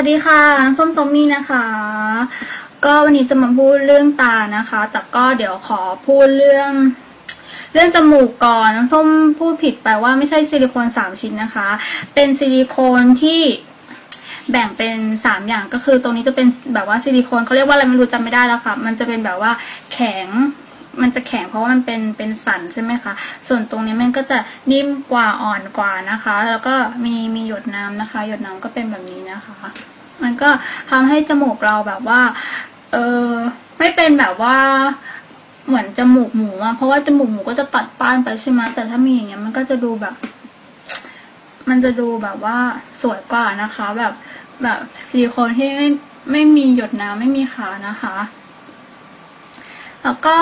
วัสดีค่ะ น้ำส้มซอมมี่นะคะ ก็วันนี้จะมาพูดเรื่องตานะคะ แต่ก็เดี๋ยวขอพูดเรื่อง เรื่องจมูกก่อน น้ำส้มพูดผิดไปว่าไม่ใช่ซิลิโคนสามชิ้นนะคะ เป็นซิลิโคนที่แบ่งเป็นสามอย่างก็คือตรงนี้จะเป็นแบบว่าซิลิโคนเขาเรียกว่าอะไรไม่รู้จำไม่ได้แล้วค่ะ มันจะเป็นแบบว่าแข็ง มันจะแข็งเพราะว่ามันเป็นเป็นสันใช่ไหมคะ ส่วนตรงนี้มันก็จะนิ่มกว่าอ่อนกว่านะคะ แล้วก็มีมีหยดน้ำนะคะ หยดน้ำก็เป็นแบบนี้นะคะ มันก็ทำให้จมูกเราแบบว่า เออไม่เป็นแบบว่าเหมือนจมูกหมูอะเพราะว่าจมูกหมูก็จะตัดป้านไปใช่ไหมแต่ถ้ามีอย่างเงี้ยมันก็จะดูแบบ มันจะดูแบบว่าสวยกว่านะคะ แบบแบบซิลิโคนที่ไม่ไม่มีหยดน้ำไม่มีขานะคะ แล้วก็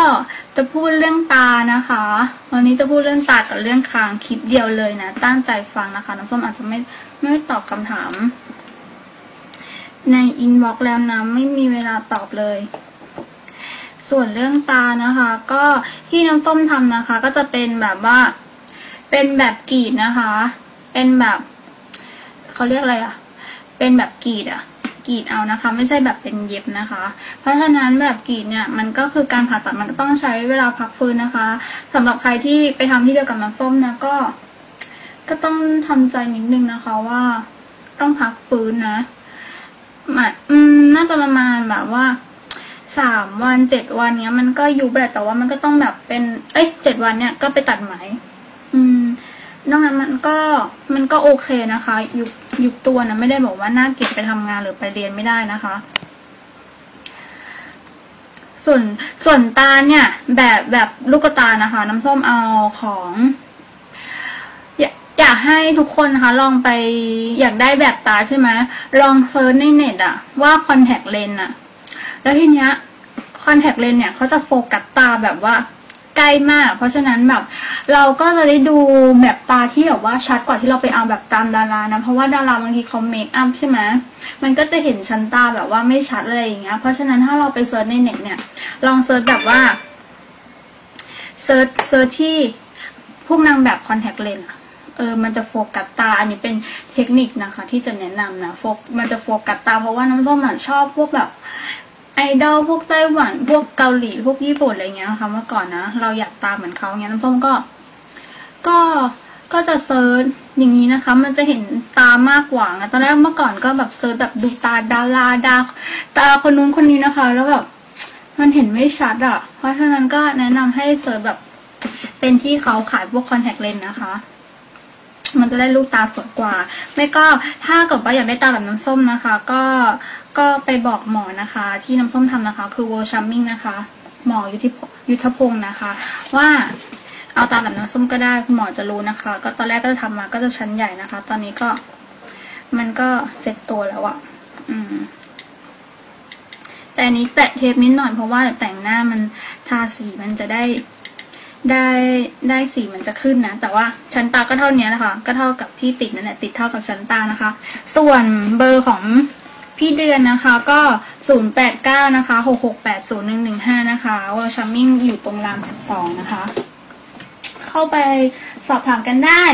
จะพูดเรื่องตานะคะ วันนี้จะพูดเรื่องตากับเรื่องคางคลิปเดียวเลยนะ ตั้งใจฟังนะคะน้องส้มอาจจะไม่ไม่ตอบคำถาม ในอินบ็อกซ์แล้วนะไม่มีเวลาตอบเลย ส่วนเรื่องตานะคะ ก็ที่น้ำส้มทำนะคะ ก็จะเป็นแบบว่า เป็นแบบกรีดนะคะ เป็นแบบเขาเรียกอะไรอะเป็นแบบกรีดอะ กรีดเอานะคะ ไม่ใช่แบบเป็นเย็บนะคะ เพราะฉะนั้นแบบกรีดเนี่ยมันก็คือการผ่าตัดมันก็ต้องใช้เวลาพักฟื้นนะคะสำหรับใครที่ไปทำที่เดียวกับน้ำส้มนะก็ ก็ต้องทำใจนิดนึงนะคะว่า ต้องพักฟื้นนะมาอืมน่าจะประมาณแบบว่าสามวันเจ็ดวันเนี้ย มันก็อยู่แบบแต่ว่ามันก็ต้องแบบเป็น เอ้ยเจ็ดวันเนี้ยก็ไปตัดไหม อืมนอกนั้นมันก็มันก็โอเคนะคะ ยุบ ยุบตัวนะไม่ได้บอกว่าน่าเกลียดไปทำงานหรือไปเรียนไม่ได้นะคะ ส่วนส่วนตาเนี่ย แบบแบบลูกตานะคะ น้ำส้มเอาของอยากอยากให้ทุกคนนะคะ ลองไปอยากได้แบบตาใช่ไหมลองเซิร์ชในเน็ตอะว่าคอนแทคเลนอะแล้วทีเนี้ยคอนแทคเลนเนี่ยเขาจะโฟกัสตาแบบว่า ใกล้มาก เพราะฉะนั้นแบบเราก็จะได้ดูแบบตาที่แบบว่าชัดกว่าที่เราไปเอาแบบตามดารานะ เพราะว่าดาราบางทีเขาเมคอัพใช่ไหมมันก็จะเห็นชั้นตาแบบว่าไม่ชัดเลยอย่างเงี้ย เพราะฉะนั้นถ้าเราไปเซิร์ชในเน็ตเนี่ยลองเซิร์ชแบบว่าเซิร์ชเซิร์ชที่พวกนางแบบคอนแทคเลนส์เออ มันจะโฟกัสตา อันนี้เป็นเทคนิคนะคะ ที่จะแนะนำนะ โฟกมันจะโฟกัสตา เพราะว่าน้ำส้มชอบพวกแบบ ไอดอลพวกไต้หวัน พวกเกาหลีพวกญี่ปุ่นอะไรเงี้ยนะคะเมื่อก่อนนะ เราอยากตามเหมือนเขาเงี้ยน้ำส้มก็ ก็ก็จะเซิร์ชอย่างนี้นะคะ มันจะเห็นตามากกว่าตอนแรกเมื่อก่อนก็แบบเซิร์ชแบบดูตาดาราดาตาคนนู้นคนนี้นะคะ แล้วแบบมันเห็นไม่ชัดอะ่ะ เพราะฉะนั้นก็แนะนำให้เซิร์ชแบบเป็นที่เขาขายพวกคอนแทคเลนส์นะคะ มันจะได้ลูกตาสวยกว่า ไม่ก็ถ้าเกิดว่าอยากได้ตาแบบน้ำส้มนะคะ ก็ก็ไปบอกหมอนะคะ ที่น้ำส้มทำนะคะ คือ World Charming นะคะ หมอยุทธยุทธพงศ์นะคะ ว่าเอาตาแบบน้ำส้มก็ได้คุณหมอจะรู้นะคะ ก็ตอนแรกก็จะทำมาก็จะชั้นใหญ่นะคะ ตอนนี้ก็มันก็เสร็จตัวแล้วอะอืม แต่อันนี้แตะเทปนิดหน่อยเพราะว่าแต่งหน้ามันทาสีมันจะได้ ได้ได้สีมันจะขึ้นนะ แต่ว่าชั้นตาก็เท่านี้นะคะ ก็เท่ากับที่ติดนั่นแหละติดเท่ากับชั้นตานะคะ ส่วนเบอร์ของพี่เดือนนะคะก็ 089 นะคะ 6680115 นะคะวอลชัมมิ่งอยู่ตรงราม 12 นะคะ เข้าไปสอบถามกันได้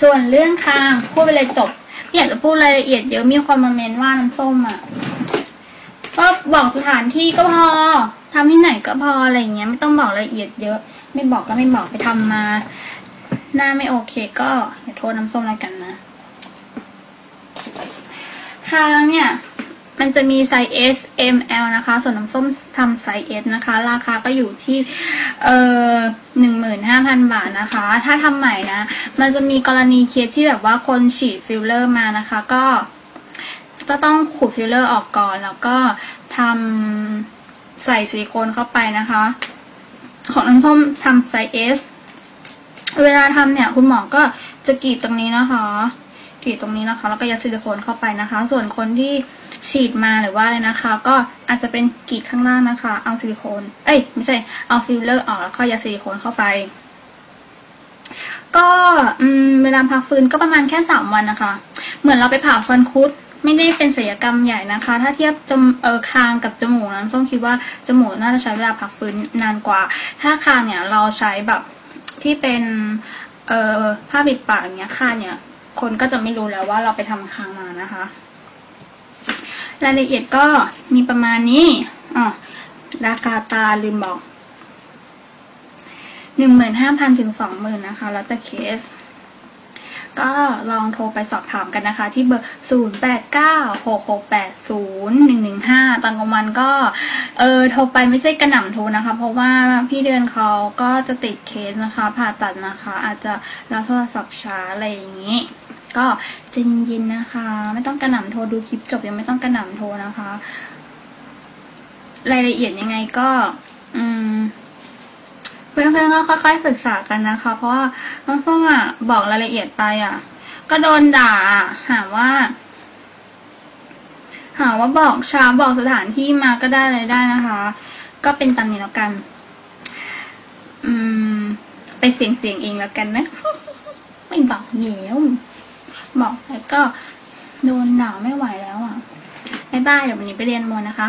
ส่วนเรื่องคางพูดไปเลยจบ อยากจะพูดรายละเอียดเยอะมีคนมาเมนว่าน้ำส้มอะ บอกสถานที่ก็พอทำที่ไหนก็พออะไรเงี้ย ไม่ต้องบอกรายละเอียดเยอะ ไม่บอกก็ไม่บอกไปทำมา หน้าไม่โอเคก็อย่าโทษน้ำส้มอะไรกันนะคางเนี่ยมันจะมีไซส์ S M L นะคะ ส่วนน้ำส้มทำไซส์ S นะคะ ราคาก็อยู่ที่เอ่อหนึ่งหมื่นห้าพันบาทนะคะ ถ้าทำใหม่นะ มันจะมีกรณีเคสที่แบบว่าคนฉีดฟิลเลอร์มานะคะ ก็ ก็ต้องขูดฟิลเลอร์ออกก่อน แล้วก็ ทำใส่ซิลิโคนเข้าไปนะคะ ของน้ำส้มทำไซส์ S เวลาทำเนี่ยคุณหมอก็จะกรีดตรงนี้นะคะกรีดตรงนี้นะคะ แล้วก็ยัดซิลิโคนเข้าไปนะคะ ส่วนคนที่ฉีดมาหรือว่าอะไรนะคะ ก็อาจจะเป็นกรีดข้างล่างนะคะ เอาซิลิโคน เอ้ยไม่ใช่เอาฟิลเลอร์ออกแล้วก็ยัดซิลิโคนเข้าไป ก็เวลาพักฟื้นก็ประมาณแค่สามวันนะคะ เหมือนเราไปผ่าฟันคุด ไม่ได้เป็นศัลยกรรมใหญ่นะคะ ถ้าเทียบจมเออคางกับจมูกนะส้มคิดว่าจมูกน่าจะใช้เวลาพักฟื้นนานกว่า ถ้าคางเนี่ยเราใช้แบบที่เป็นเออผ้าปิดปากเนี้ยคางเนี่ย คนก็จะไม่รู้แล้วว่าเราไปทำคางมานะคะ รายละเอียดก็มีประมาณนี้อ๋อราคาตาลืมบอกหนึ่งหมื่นห้าพันถึงสองหมื่นนะคะ แล้วแต่เคส ก็ลองโทรไปสอบถามกันนะคะ ที่เบอร์ 0 8 9 6 6 8 0 1 1 5 ตอนกลางวันก็เออโทรไปไม่ใช่กระหน่ำโทรนะคะ เพราะว่าพี่เดือนเขาก็จะติดเคสนะคะ ผ่าตัดนะคะ อาจจะรับโทรศัพท์ช้าอะไรอย่างนี้ ก็จะเย็นนะคะ ไม่ต้องกระหน่ำโทรดูคลิปจบยังไม่ต้องกระหน่ำโทรนะคะ รายละเอียดยังไงก็ เพื่อนๆก็ค่อยๆศึกษากันนะคะ เพราะว่าน้องส้มอะบอกรายละเอียดไปอะ ก็โดนด่าหาว่า หาว่าบอกช้าบอกสถานที่มาก็ได้เลยได้นะคะ ก็เป็นตามนี้แล้วกัน อืม ไปเสียงเสียงๆเองแล้วกันนะ ไม่บอกเยวบอกแล้วก็โดนด่าไม่ไหวแล้วอะบายบายเดี๋ยววันนี้ไปเรียนมวยนะคะ